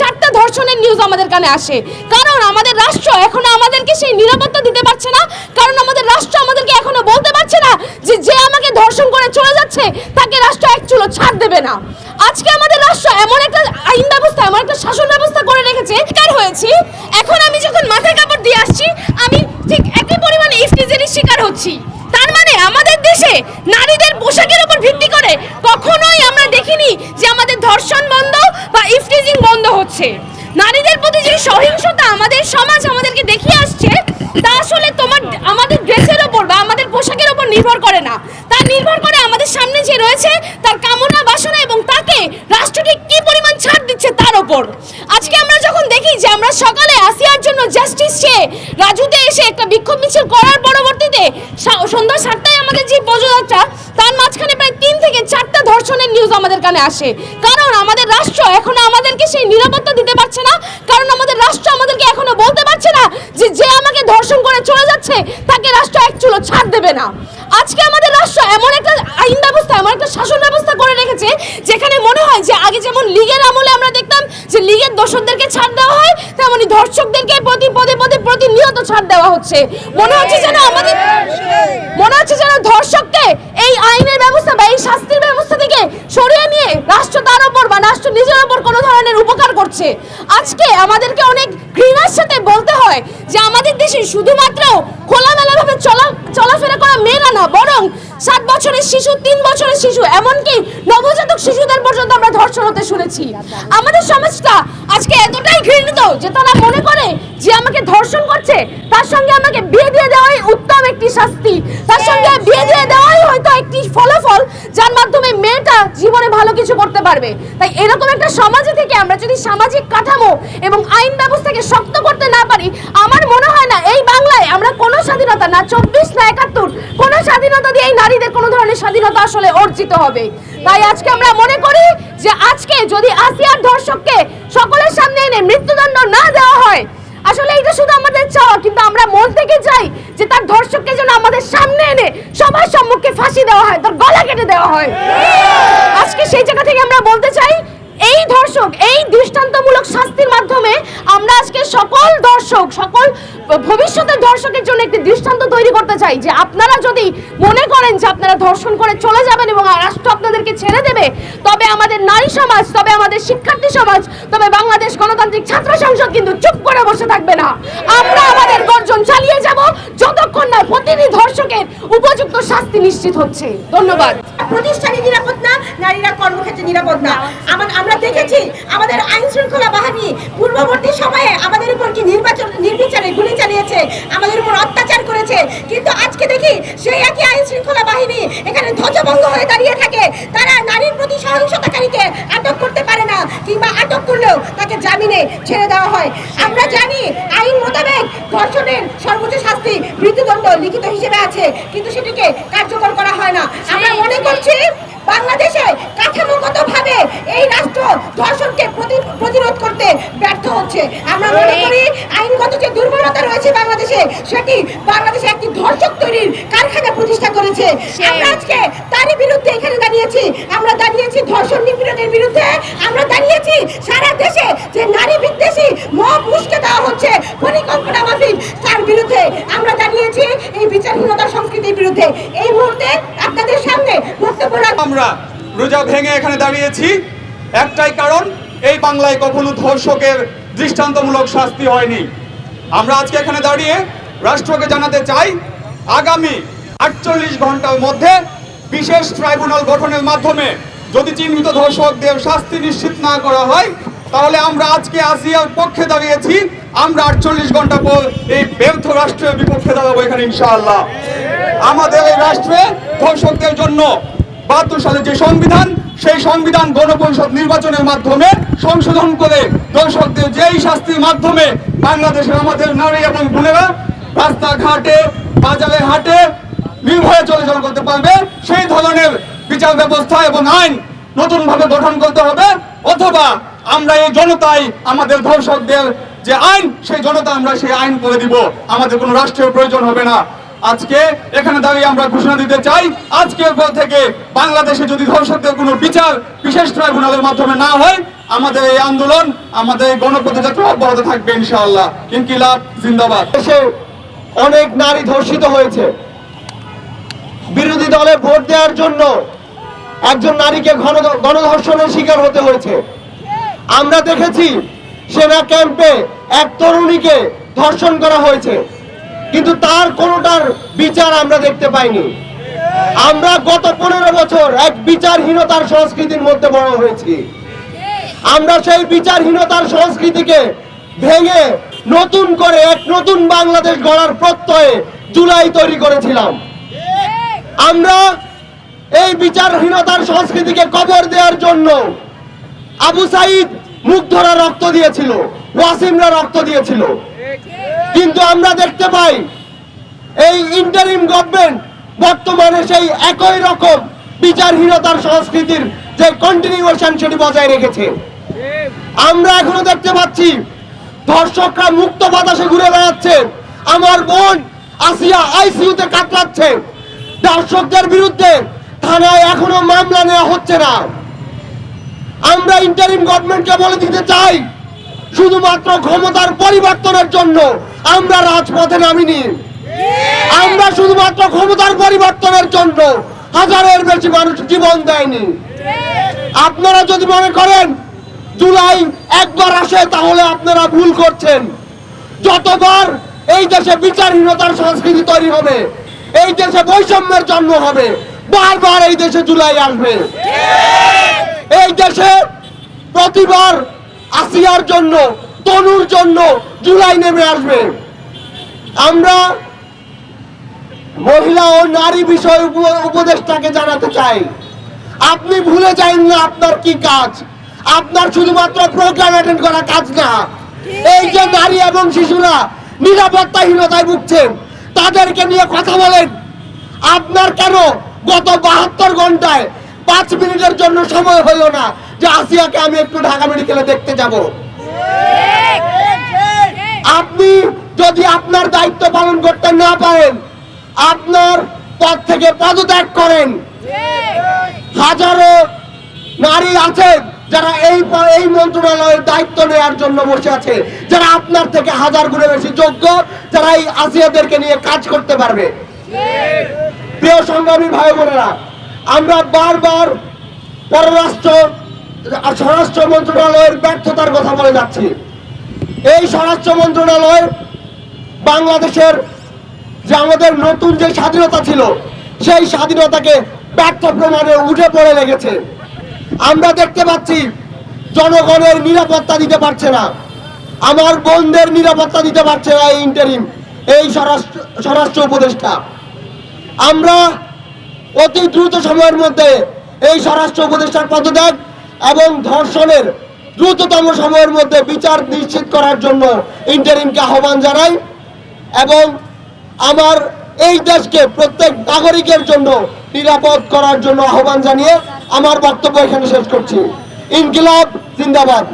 চারটা ধর্ষণের নিউজ আমাদের কানে আসে। কারণ আমাদের রাষ্ট্র এখনও আমাদেরকে সেই নিরাপত্তা দিতে পারছে না। কারণ আমাদের রাষ্ট্র আমাদেরকে এখনও বলতে পারছে না যে যে আমাকে ধর্ষণ করে চলে যাচ্ছে, তাকে রাষ্ট্র এক চুলো ছাড় দেবে না। আজকে আমাদের রাষ্ট্র এমন একটা আইন ব্যবস্থা, এমন একটা শাসন ব্যবস্থা করে রেখেছে। শিকার হয়েছি, এখন আমি যখন মাথায় কাপড় দিয়ে আসছি, আমি ঠিক একই পরিমাণে ইফটিজেরই শিকার হচ্ছি। তার মানে আমাদের দেশে নারীদের পোশাকের উপর ভিত্তি করে কখনোই আমরা দেখিনি যে আমাদের ধর্ষণ বন্ধ বা বন্ধ হচ্ছে। নারীদের প্রতি যে সহিংসতা আমাদের সমাজ আমাদেরকে দেখিয়ে আসছে, তা আসলে তোমার, আমাদের ড্রেসের ওপর বা আমাদের পোশাকের ওপর নির্ভর করে না। তা নির্ভর করে আমাদের সামনে যে রয়েছে, তার কামনা বাসনা এবং তাকে রাষ্ট্রটি কি পরিমাণ ছাড় দিচ্ছে তার ওপর। আজকে আমরা যখন দেখি যে আমরা সকালে জন্য জাস্টিস চেয়ে রাজুতে এসে একটা বিক্ষোভ মিছিল করার পরবর্তীতে সন্ধ্যা সাতটায় আমাদের যে পদযাত্রা তার মাঝখানে প্রায় তিন থেকে চারটা ধর্ষণের নিউজ আমাদের কানে আসে। কারণ আমাদের রাষ্ট্র এখনও আমাদেরকে সেই নিরাপত্তা দিতে পারছে না। কারণ আমাদের রাষ্ট্র আমাদেরকে এখনও বলতে পারছে না যে যে আমাকে ধর্ষণ করে চলে যাচ্ছে, তাকে রাষ্ট্র এক চুলো ছাড় দেবে না। আজকে আমাদের রাষ্ট্র এমন একটা আইন ব্যবস্থা, এমন একটা শাসন ব্যবস্থা করে রেখেছে, যেখানে মনে হয় যে আগে যেমন লীগের আমলে আমরা দেখতাম যে লীগের দোষরদেরকে ছাড় দেওয়া হয়, তেমনি ধর্ষকদেরকে প্রতি পদে পদে প্রতিনিয়ত ছাড় দেওয়া হচ্ছে। মনে হচ্ছে যেন আমাদের মনে হচ্ছে যেন ধর্ষককে এই আইনের ব্যবস্থা বা এই শাস্তির ব্যবস্থা থেকে সরিয়ে নিয়ে রাষ্ট্র তার উপর বা রাষ্ট্র নিজের উপর কোনো ধরনের উপকার করছে। আজকে আমাদেরকে অনেক ঘৃণার সাথে বলতে হয় যে আমাদের দেশে শুধুমাত্র খোলামেলাভাবে চলা চলাফেরা করা মেয়েরা না বরং সাত বছরের শিশু তিন বছরের শিশু এমনকি নবজাতক শিশুদের পর্যন্ত আমরা ধর্ষণ হতে শুনেছি। আমাদের সমাজটা আজকে এতটাই ঘৃণিত যে তারা মনে করে যে আমাকে ধর্ষণ করছে তার সঙ্গে আমাকে বিয়ে দিয়ে দেওয়াই উত্তম একটি শাস্তি। তার সঙ্গে বিয়ে দিয়ে দেওয়াই হয়তো একটি ফলাফল যার মাধ্যমে মেয়েটা জীবনে ভালো কিছু করতে পারবে। তাই এরকম একটা সমাজে থেকে আমরা যদি সামাজিক কাঠামো এবং আইন ব্যবস্থাকে শক্ত করতে না পারি আমার মনে হয় না এই বাংলায় আমরা কোনো স্বাধীনতা না চব্বিশ না একাত্তর কোনো স্বাধীনতা দিয়ে এই ধরনের স্বাধীনতা আসলে অর্জিত হবে। তাই আজকে আমরা মনে করি যে আজকে যদি আসিয়ার ধর্ষককে সকলের সামনে এনে মৃত্যুদণ্ড না দেওয়া হয়, আসলে এটা শুধু আমাদের চাওয়া, কিন্তু আমরা মন থেকে চাই যে তার ধর্ষককে যেন আমাদের সামনে এনে সবার সম্মুখে ফাঁসি দেওয়া হয়, তার গলা কেটে দেওয়া হয়। আজকে সেই জায়গা থেকে আমরা বলতে চাই এই ধর্ষক, এই দৃষ্টান্তমূলক শাস্তির মাধ্যমে আমরা আজকে সকল দর্শক, সকল ভবিষ্যতের দর্শকের জন্য একটি দৃষ্টান্ত তৈরি করতে চাই যে আপনারা যদি মনে করেন যে আপনারা ধর্ষণ করে চলে যাবেন এবং রাষ্ট্র আপনাদেরকে ছেড়ে দেবে তবে আমাদের নারী সমাজ, তবে আমাদের শিক্ষার্থী সমাজ, তবে বাংলাদেশ গণতান্ত্রিক ছাত্র সংসদ কিন্তু চুপ করে বসে থাকবে না। আমরা আমাদের গর্জন চালিয়ে যাব যতক্ষণ না প্রতিটি ধর্ষকের উপযুক্ত শাস্তি নিশ্চিত হচ্ছে। ধন্যবাদ। প্রতিষ্ঠানে নিরাপদ না, নারীরা কর্মক্ষেত্রে নিরাপদ না। আমার দেখেছি আমাদের আইন শৃঙ্খলা বাহিনী পূর্ববর্তী সময়ে আমাদের উপর কি নির্বাচন নির্বিচারে গুলি চালিয়েছে, আমাদের উপর অত্যাচার করেছে। কিন্তু আজকে দেখি সেই একই আইন শৃঙ্খলা বাহিনী এখানে ধ্বজভঙ্গ হয়ে দাঁড়িয়ে থাকে। তারা প্রতি সহিংসতাকারীকে আটক করতে পারে না কিংবা আটক করলেও তাকে জামিনে ছেড়ে দেওয়া হয়। আমরা জানি আইন মোতাবেক ধর্ষণের সর্বোচ্চ শাস্তি মৃত্যুদণ্ড লিখিত হিসেবে আছে কিন্তু সেটিকে কার্যকর করা হয় না। আমরা মনে করছি বাংলাদেশে কাঠামোগতভাবে এই রাষ্ট্র ধর্ষণকে প্রতি- প্রতিরোধ করতে ব্যর্থ হচ্ছে। আমরা মনে করি রয়েছে বাংলাদেশে। সেটি বাংলাদেশে একটি ধর্ষক তৈরির কারখানা প্রতিষ্ঠা করেছে। আমরা আজকে তারই বিরুদ্ধে এখানে দাঁড়িয়েছি। আমরা দাঁড়িয়েছি ধর্ষণ নিপীড়নের বিরুদ্ধে। আমরা দাঁড়িয়েছি সারা দেশে যে নারী বিদ্বেষী মব উস্কে দেওয়া হচ্ছে পরিকল্পনা মাফিক তার বিরুদ্ধে আমরা দাঁড়িয়েছি এই বিচারহীনতার সংস্কৃতির বিরুদ্ধে। এই মুহূর্তে আপনাদের সামনে বক্তব্য আমরা রোজা ভেঙে এখানে দাঁড়িয়েছি। একটাই কারণ এই বাংলায় কখনো ধর্ষকের দৃষ্টান্তমূলক শাস্তি হয়নি। আমরা আজকে এখানে দাঁড়িয়ে রাষ্ট্রকে জানাতে চাই, আগামী আটচল্লিশ ঘণ্টার মধ্যে বিশেষ ট্রাইব্যুনাল গঠনের মাধ্যমে যদি চিহ্নিত ধর্ষকদের শাস্তি নিশ্চিত না করা হয়, তাহলে আমরা আজকে আসিয়ার পক্ষে দাঁড়িয়েছি। আমরা আটচল্লিশ ঘণ্টা পর এই ব্যর্থ রাষ্ট্রের বিপক্ষে দাঁড়াবো এখানে, ইনশাআল্লাহ। আমাদের এই রাষ্ট্রে ধর্ষকদের জন্য বাহাত্তর সালে যে সংবিধান সেই সংবিধান গণপরিষদ নির্বাচনের মাধ্যমে সংশোধন করে দর্শকদের যেই শাস্তির মাধ্যমে বাংলাদেশের আমাদের নারী এবং বোনেরা রাস্তাঘাটে, বাজারে হাটে, নির্ভয়ে চলাচল করতে পারবে, সেই ধরনের বিচার ব্যবস্থা এবং আইন নতুন ভাবে গঠন করতে হবে। অথবা আমরা এই জনতাই আমাদের ধর্ষকদের যে আইন, সেই জনতা আমরা সেই আইন করে দিব। আমাদের কোনো রাষ্ট্রের প্রয়োজন হবে না। আজকে এখানে দাঁড়িয়ে আমরা ঘোষণা দিতে চাই, আজকের পর থেকে বাংলাদেশে যদি ধর্ষকদের কোনো বিচার বিশেষ ট্রাইব্যুনালের মাধ্যমে না হয়, আমাদের এই আন্দোলন, আমাদের এই গণপদযাত্রা অব্যাহত থাকবে ইনশাআল্লাহ। ইনকিলাব জিন্দাবাদ। দেশে অনেক নারী ধর্ষিত হয়েছে। বিরোধী দলে ভোট দেওয়ার জন্য একজন নারীকে গণধর্ষণের শিকার হতে হয়েছে। আমরা দেখেছি সেনা ক্যাম্পে এক তরুণীকে ধর্ষণ করা হয়েছে। কিন্তু তার কোনোটার বিচার আমরা দেখতে পাইনি। আমরা গত পনেরো বছর এক বিচারহীনতার সংস্কৃতির মধ্যে বড় হয়েছি। আমরা সেই বিচারহীনতার সংস্কৃতিকে ভেঙে নতুন করে এক নতুন বাংলাদেশ গড়ার প্রত্যয়ে জুলাই তৈরি করেছিলাম। আমরা এই বিচারহীনতার সংস্কৃতিকে কবর দেওয়ার জন্য আবু সাইদ মুগ্ধরা রক্ত দিয়েছিল, ওয়াসিমরা রক্ত দিয়েছিল। কিন্তু আমরা দেখতে পাই, এই ইন্টারিম গভর্নমেন্ট বর্তমানে সেই একই রকম বিচারহীনতার সংস্কৃতির যে কন্টিনিউয়েশন সেটি বজায় রেখেছে। আমরা এখনও দেখতে পাচ্ছি, ধর্ষকরা মুক্ত বাতাসে ঘুরে বেড়াচ্ছে, আমার বোন আসিয়া আইসিইউতে কাতরাচ্ছে। দর্শকদের বিরুদ্ধে থানায় এখনও মামলা নেওয়া হচ্ছে না। আমরা ইন্টারিম গভর্নমেন্টকে বলে দিতে চাই, শুধুমাত্র ক্ষমতার পরিবর্তনের জন্য। আমরা রাজপথে নামিনি। আমরা শুধুমাত্র ক্ষমতার পরিবর্তনের জন্য হাজারের বেশি মানুষ জীবন দেয়নি। আপনারা যদি মনে করেন, জুলাই একবার আসে, তাহলে আপনারা ভুল করছেন। যতবার এই দেশে বিচারহীনতার সংস্কৃতি তৈরি হবে, এই দেশে বৈষম্যের জন্ম হবে, বারবার এই দেশে জুলাই আসবে। এই দেশে প্রতিবার আসিয়ার জন্য তনুর জন্য জুলাই নেমে আসবে। আমরা মহিলা ও নারী বিষয় উপ- উপদেষ্টাকে জানাতে চাই। আপনি ভুলে যান না আপনার কি কাজ। আপনার শুধুমাত্র প্রোগ্রাম অ্যাটেন্ড করা কাজ না। এই যে নারী এবং শিশুরা নিরাপত্তাহীনতায় ভুগছেন তাদেরকে নিয়ে কথা বলেন। আপনার কেন গত বাহাত্তর ঘন্টায় পাঁচ মিনিটের জন্য সময় হলো না যে আসিয়াকে আমি একটু ঢাকা মেডিকেলে দেখতে যাব? আপনি যদি আপনার দায়িত্ব পালন করতে না পারেন, আপনার পদ থেকে পদত্যাগ করেন। হাজারো নারী আছেন যারা এই এই মন্ত্রণালয়ের দায়িত্ব নেওয়ার জন্য বসে আছে, যারা আপনার থেকে হাজার গুণে বেশি যোগ্য, যারা এই আসিয়াদেরকে নিয়ে কাজ করতে পারবে। প্রিয় সংগ্রামী ভাই বোনেরা, আমরা বারবার পররাষ্ট্র আর স্বরাষ্ট্র মন্ত্রণালয়ের ব্যর্থতার কথা বলে যাচ্ছি। এই স্বরাষ্ট্র মন্ত্রণালয় বাংলাদেশের যে আমাদের নতুন যে স্বাধীনতা ছিল, সেই স্বাধীনতাকে ব্যর্থ প্রমাণে উঠে পড়ে লেগেছে। আমরা দেখতে পাচ্ছি, জনগণের নিরাপত্তা দিতে পারছে না। আমার বোনদের নিরাপত্তা দিতে পারছে না এই ইন্টারিম এই স্বরাষ্ট্র স্বরাষ্ট্র উপদেষ্টা। আমরা অতি দ্রুত সময়ের মধ্যে এই স্বরাষ্ট্র উপদেষ্টার পদত্যাগ এবং ধর্ষণের দ্রুততম সময়ের মধ্যে বিচার নিশ্চিত করার জন্য ইন্টারিমকে আহ্বান জানাই এবং আমার এই দেশকে প্রত্যেক নাগরিকের জন্য নিরাপদ করার জন্য আহ্বান জানিয়ে আমার বক্তব্য এখানে শেষ করছি। ইনকিলাব, জিন্দাবাদ।